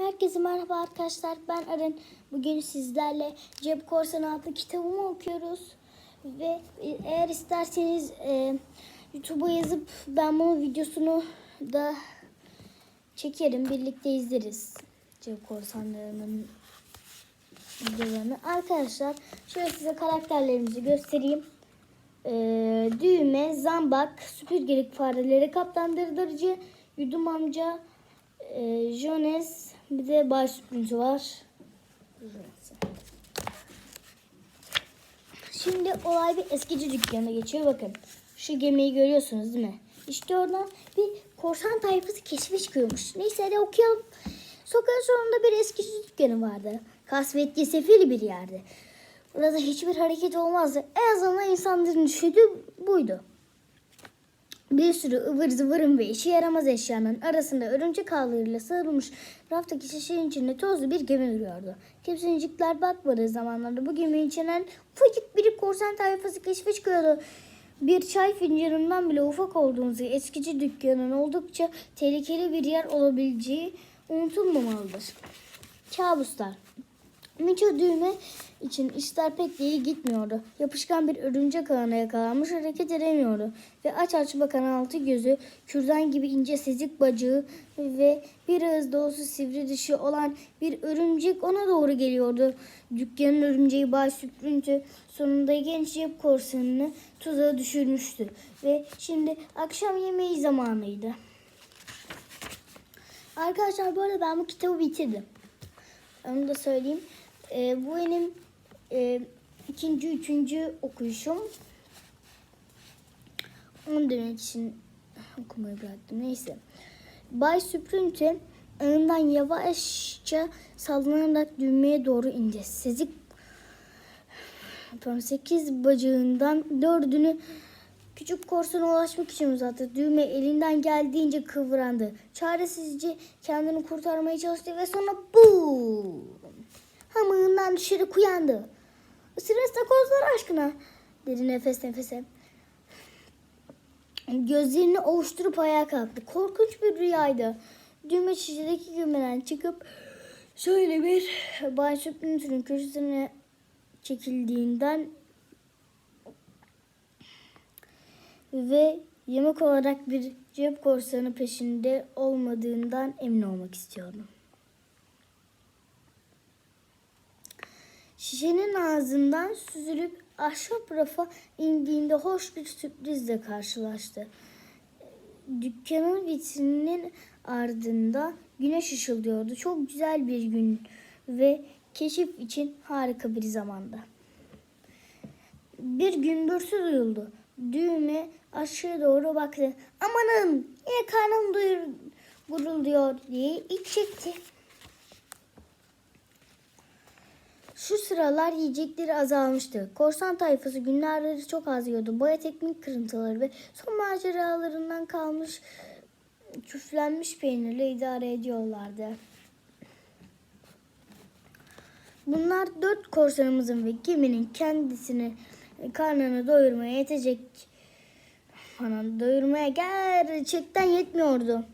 Herkese merhaba arkadaşlar. Ben Arın. Bugün sizlerle Cep Korsan adlı kitabımı okuyoruz. Ve eğer isterseniz e, YouTube'a yazıp ben bunun videosunu da çekerim. Birlikte izleriz. Cep Korsanlarının videolarını. Arkadaşlar şöyle size karakterlerimizi göstereyim. E, düğme, zambak, süpürgelik fareleri, kaptan dırdırcı, yudum amca, e, Jones bir de baş süpürücü var. Şimdi olay bir eskici dükkana geçiyor. Bakın şu gemiyi görüyorsunuz değil mi? İşte oradan bir korsan tayfası keşfe çıkıyormuş. Neyse hadi okuyalım. Sokağın sonunda bir eskici dükkanı vardı. Kasvetli sefil bir yerdi. Burada hiçbir hareket olmazdı. En azından insanların düşündüğü buydu. Bir sürü ıvır zıvırın ve işe yaramaz eşyanın arasında örümcek ağlarıyla sarılmış raftaki şişenin içinde tozlu bir gemi duruyordu. Kimsecikler bakmadığı zamanlarda bu geminin içinden ufacık bir korsan tayfası keşfe çıkıyordu. Bir çay fincanından bile ufak olduğunuz eskici dükkanın oldukça tehlikeli bir yer olabileceği unutulmamalıdır. Kabuslar Miço düğme için işler pek iyi gitmiyordu. Yapışkan bir örümcek ağına yakalanmış hareket edemiyordu. Ve aç aç bakan altı gözü, kürdan gibi ince sezik bacağı ve bir ağız dolusu sivri dişi olan bir örümcek ona doğru geliyordu. Dükkanın örümceği baş süprüntü sonunda genç cep korsanını tuzağa düşürmüştü. Ve şimdi akşam yemeği zamanıydı. Arkadaşlar bu arada ben bu kitabı bitirdim. Onu da söyleyeyim. Ee, bu benim e, ikinci, üçüncü okuyuşum. 10 demek için okumayı bıraktım. Neyse. Bay Süprünte ağından yavaşça sallanarak düğmeye doğru indi. Sezik pardon, sekiz bacağından dördünü küçük korsana ulaşmak için uzattı. Düğme elinden geldiğince kıvrandı. Çaresizce kendini kurtarmaya çalıştı ve sonra bu hamığından düşerek uyandı. Isırırsa kozlar aşkına dedi nefes nefese. Gözlerini ovuşturup ayağa kalktı. Korkunç bir rüyaydı. Düğme şişedeki gömeden çıkıp şöyle bir Bay Süpnüt'ün köşesine çekildiğinden ve yemek olarak bir cep korsanı peşinde olmadığından emin olmak istiyordum. Şişenin ağzından süzülüp ahşap rafa indiğinde hoş bir sürprizle karşılaştı. Dükkanın vitrininin ardında güneş ışıldıyordu. Çok güzel bir gün ve keşif için harika bir zamanda. Bir gümbürsü duyuldu. Düğme aşağı doğru baktı. Amanın yine karnım duyur, gurulduyor diye iç çekti. Şu sıralar yiyecekleri azalmıştı. Korsan tayfası günlerdir çok az yiyordu. Boya teknik kırıntıları ve son maceralarından kalmış küflenmiş peynirle idare ediyorlardı. Bunlar dört korsanımızın ve geminin kendisini karnını doyurmaya yetecek falan doyurmaya gerçekten yetmiyordu.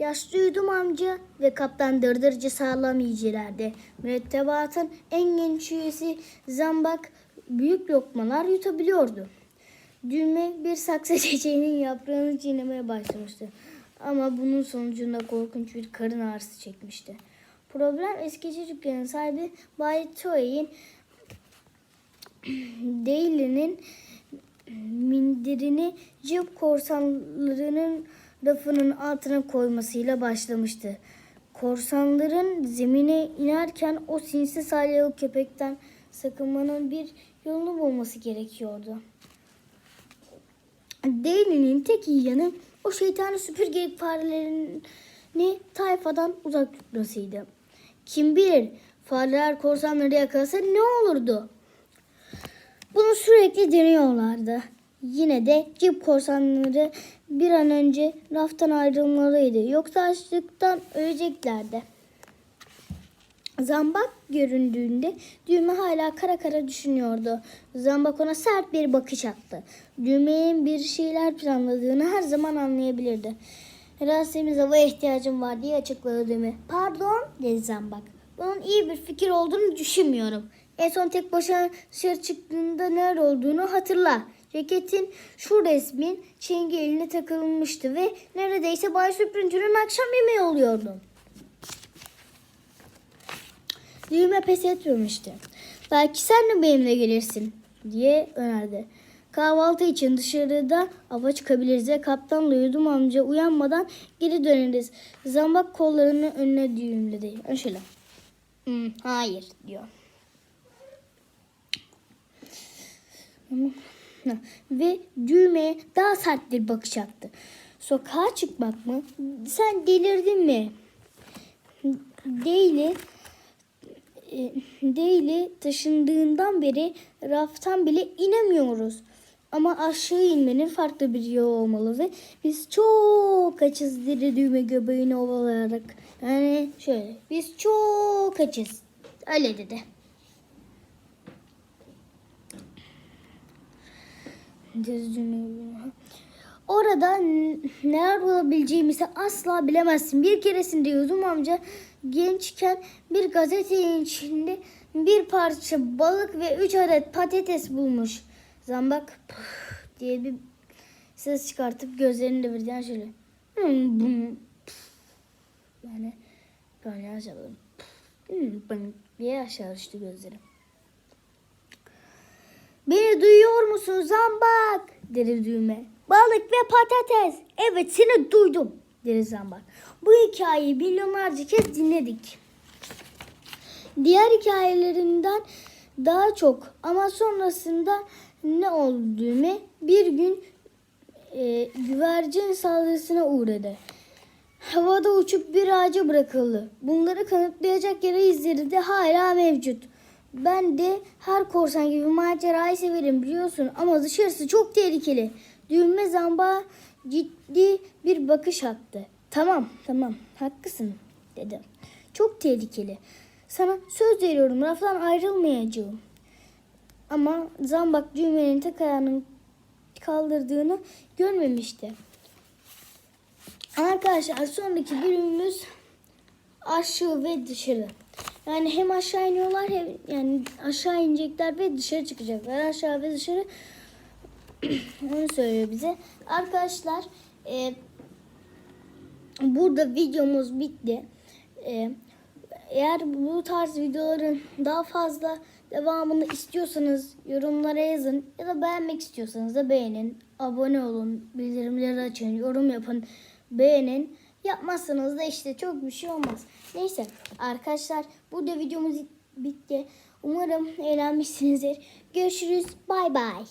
Yaşlı yudum amca ve kaptan dırdırcı sağlam yiyicilerdi. Mürettebatın en genç üyesi Zambak büyük lokmalar yutabiliyordu. Düğme bir saksı çiçeğinin yaprağını çiğnemeye başlamıştı. Ama bunun sonucunda korkunç bir karın ağrısı çekmişti. Problem eskici dükkanın sahibi Bay Toey'in Daily'nin mindirini cep korsanlarının rafının altına koymasıyla başlamıştı. Korsanların zemine inerken o sinsi salyalı köpekten sakınmanın bir yolunu bulması gerekiyordu. Daily'nin tek iyi yanı o şeytanı süpürgelik farelerini tayfadan uzak tutmasıydı. Kim bilir fareler korsanları yakalasa ne olurdu? Bunu sürekli deniyorlardı. Yine de cip korsanları bir an önce raftan ayrılmalıydı. Yoksa açlıktan öleceklerdi. Zambak göründüğünde düğme hala kara kara düşünüyordu. Zambak ona sert bir bakış attı. Düğmenin bir şeyler planladığını her zaman anlayabilirdi. Biraz temiz havaya ihtiyacım var diye açıkladı Düğme. Pardon dedi Zambak. Bunun iyi bir fikir olduğunu düşünmüyorum. En son tek başına dışarı çıktığında nerede olduğunu hatırla. Ceketin şu resmin çengi eline takılmıştı ve neredeyse Bay Süprüntü'nün akşam yemeği oluyordu. Düğme pes etmemişti. Belki sen de benimle gelirsin diye önerdi. Kahvaltı için dışarıda ava çıkabiliriz ve kaptanla yudum amca uyanmadan geri döneriz. Zambak kollarını önüne düğümledi. Yani. "Hmm, hayır diyor. Ve düğmeye daha sert bir bakış attı. Sokağa çıkmak mı? Sen delirdin mi? Değil. E, Değil taşındığından beri raftan bile inemiyoruz. Ama aşağı inmenin farklı bir yolu olmalı ve biz çok açız dedi düğme göbeğini ovalayarak. Yani şöyle biz çok açız. Öyle dedi. Orada neler olabileceğimizi asla bilemezsin. Bir keresinde Yudum amca gençken bir gazetenin içinde bir parça balık ve üç adet patates bulmuş. Zambak diye bir ses çıkartıp gözlerini. Yani şöyle. "Hmm, bum, püf." Yani aşağı "Hmm, bum" diye aşağı düştü gözleri. Beni duyuyor musun zambak? dedi düğme. Balık ve patates. Evet seni duydum dedi zambak. Bu hikayeyi milyonlarca kez dinledik. Diğer hikayelerinden daha çok ama sonrasında ne oldu düğme? Bir gün e, güvercin saldırısına uğradı. Havada uçup bir ağaca bırakıldı. Bunları kanıtlayacak yara izleri de hala mevcut. Ben de her korsan gibi macerayı severim biliyorsun ama dışarısı çok tehlikeli. Düğme zamba ciddi bir bakış attı. Tamam tamam haklısın dedi. Çok tehlikeli. Sana söz veriyorum raftan ayrılmayacağım. Ama zambak düğmenin tek ayağının kaldırdığını görmemişti. Arkadaşlar sonraki bölümümüz aşağı ve dışarı. Yani hem aşağı iniyorlar hem yani aşağı inecekler ve dışarı çıkacaklar. Aşağı ve dışarı onu söylüyor bize. Arkadaşlar e, burada videomuz bitti. E, eğer bu tarz videoların daha fazla devamını istiyorsanız yorumlara yazın ya da beğenmek istiyorsanız da beğenin. Abone olun, bildirimleri açın, yorum yapın, beğenin. Yapmazsanız da işte çok bir şey olmaz. Neyse arkadaşlar burada videomuz bitti. Umarım eğlenmişsinizdir. Görüşürüz. Bay bay.